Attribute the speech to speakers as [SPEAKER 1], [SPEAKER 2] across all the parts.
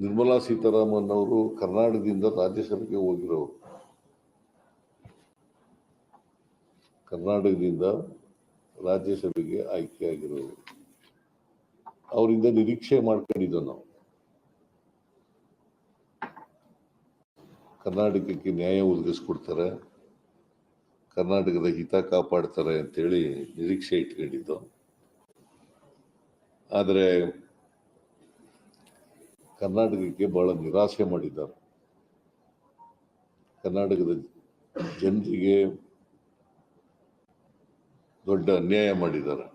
[SPEAKER 1] ನಿರ್ಮಲಾ ಸೀತಾರಾಮನ್ ಅವರು ಕರ್ನಾಟಕದಿಂದ ರಾಜ್ಯಸಭೆಗೆ ಹೋಗಿರೋರು. ಕರ್ನಾಟಕದಿಂದ ರಾಜ್ಯಸಭೆಗೆ ಆಯ್ಕೆಯಾಗಿರೋರು ಅವರಿಂದ ನಿರೀಕ್ಷೆ ಮಾಡ್ಕೊಂಡಿದ್ದೋ ನಾವು. ಕರ್ನಾಟಕಕ್ಕೆ ನ್ಯಾಯ ಒದಗಿಸ್ಕೊಡ್ತಾರೆ. ಕರ್ನಾಟಕದ ಹಿತ ಕಾಪಾಡ್ತಾರೆ ಅಂತೇಳಿ ನಿರೀಕ್ಷೆ ಇಟ್ಕೊಂಡಿದ್ದು. ಆದರೆ ಕರ್ನಾಟಕಕ್ಕೆ ಬಹಳ ನಿರಾಸೆ ಮಾಡಿದ್ದಾರೆ. ಕರ್ನಾಟಕದ ಜನರಿಗೆ ದೊಡ್ಡ ಅನ್ಯಾಯ ಮಾಡಿದ್ದಾರೆ.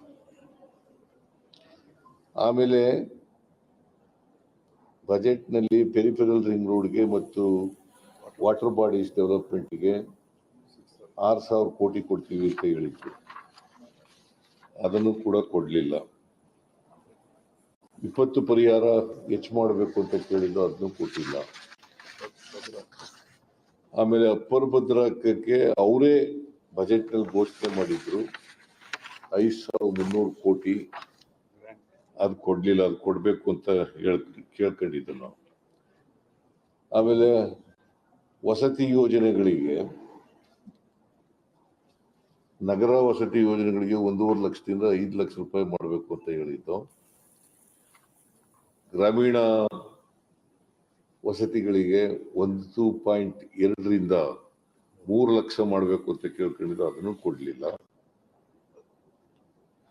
[SPEAKER 1] ಆಮೇಲೆ ಬಜೆಟ್ನಲ್ಲಿ ಪೆರಿಫೆರಲ್ ರಿಂಗ್ ರೋಡ್ಗೆ ಮತ್ತು ವಾಟರ್ ಬಾಡೀಸ್ ಡೆವಲಪ್ಮೆಂಟ್ಗೆ ಆರು ಸಾವಿರ ಕೋಟಿ ಕೊಡ್ತೀವಿ ಅಂತ ಹೇಳಿದ್ರು. ಅದನ್ನು ಕೂಡ ಕೊಡಲಿಲ್ಲ. ವಿಪತ್ತು ಪರಿಹಾರ ಹೆಚ್ಚು ಮಾಡಬೇಕು ಅಂತ ಕೇಳಿದ್ದು ಅದನ್ನು ಕೊಟ್ಟಿಲ್ಲ. ಆಮೇಲೆ ಅಪ್ಪರ್ ಭದ್ರಾಕಕ್ಕೆ ಅವರೇ ಬಜೆಟ್ನಲ್ಲಿ ಘೋಷಣೆ ಮಾಡಿದ್ರು. ಐದು ಸಾವಿರದ ಮುನ್ನೂರು ಕೋಟಿ ಅದು ಕೊಡ್ಲಿಲ್ಲ, ಅದು ಕೊಡಬೇಕು ಅಂತ ಹೇಳ್, ಕೇಳ್ಕೊಂಡಿದ್ದು ನಾವು. ಆಮೇಲೆ ವಸತಿ ಯೋಜನೆಗಳಿಗೆ ನಗರ ವಸತಿ ಯೋಜನೆಗಳಿಗೆ ಒಂದೂವರೆ ಲಕ್ಷದಿಂದ ಐದು ಲಕ್ಷ ರೂಪಾಯಿ ಮಾಡಬೇಕು ಅಂತ ಹೇಳಿದ್ದು. ಗ್ರಾಮೀಣ ವಸತಿಗಳಿಗೆ ಒಂದು ಪಾಯಿಂಟ್ ಎರಡರಿಂದ ಮೂರು ಲಕ್ಷ ಮಾಡಬೇಕು ಅಂತ ಕೇಳ್ಕೊಂಡಿದ್ದು ಅದನ್ನು ಕೊಡಲಿಲ್ಲ.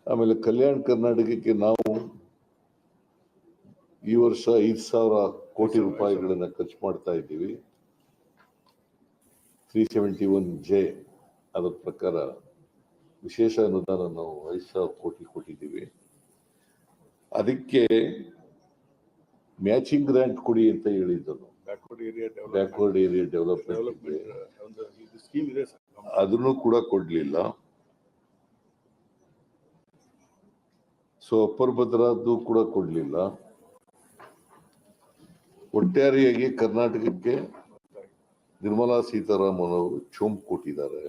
[SPEAKER 1] ಆಮೇಲೆ ಕಲ್ಯಾಣ ಕರ್ನಾಟಕಕ್ಕೆ ನಾವು ಈ ವರ್ಷ ಐದು ಸಾವಿರ ಕೋಟಿ ರೂಪಾಯಿಗಳನ್ನು ಖರ್ಚು ಮಾಡ್ತಾ ಇದ್ದೀವಿ. ತ್ರೀ ಸೆವೆಂಟಿ ಒನ್ ಜೆ ಅದರ ಪ್ರಕಾರ ವಿಶೇಷ ಅನುದಾನ ನಾವು ಐದು ಸಾವಿರ ಕೋಟಿ ಕೊಟ್ಟಿದ್ದೀವಿ. ಅದಕ್ಕೆ ಮ್ಯಾಚಿಂಗ್ ಗ್ರಾಂಟ್ ಕೊಡಿ ಅಂತ ಹೇಳಿದ್ದು. ನಾವು
[SPEAKER 2] backward area
[SPEAKER 1] backward area development
[SPEAKER 2] scheme ಇದೆ.
[SPEAKER 1] ಅದನ್ನು ಕೂಡ ಕೊಡ್ಲಿಲ್ಲ. ಸೊ ಅಪ್ಪರ್ ಭದ್ರಾದ್ದು ಕೂಡ ಕೊಡ್ಲಿಲ್ಲ. ಒಟ್ಟಾರೆಯಾಗಿ ಕರ್ನಾಟಕಕ್ಕೆ ನಿರ್ಮಲಾ ಸೀತಾರಾಮನ್ ಅವರು ಚೋಂಪ್ ಕೊಟ್ಟಿದ್ದಾರೆ.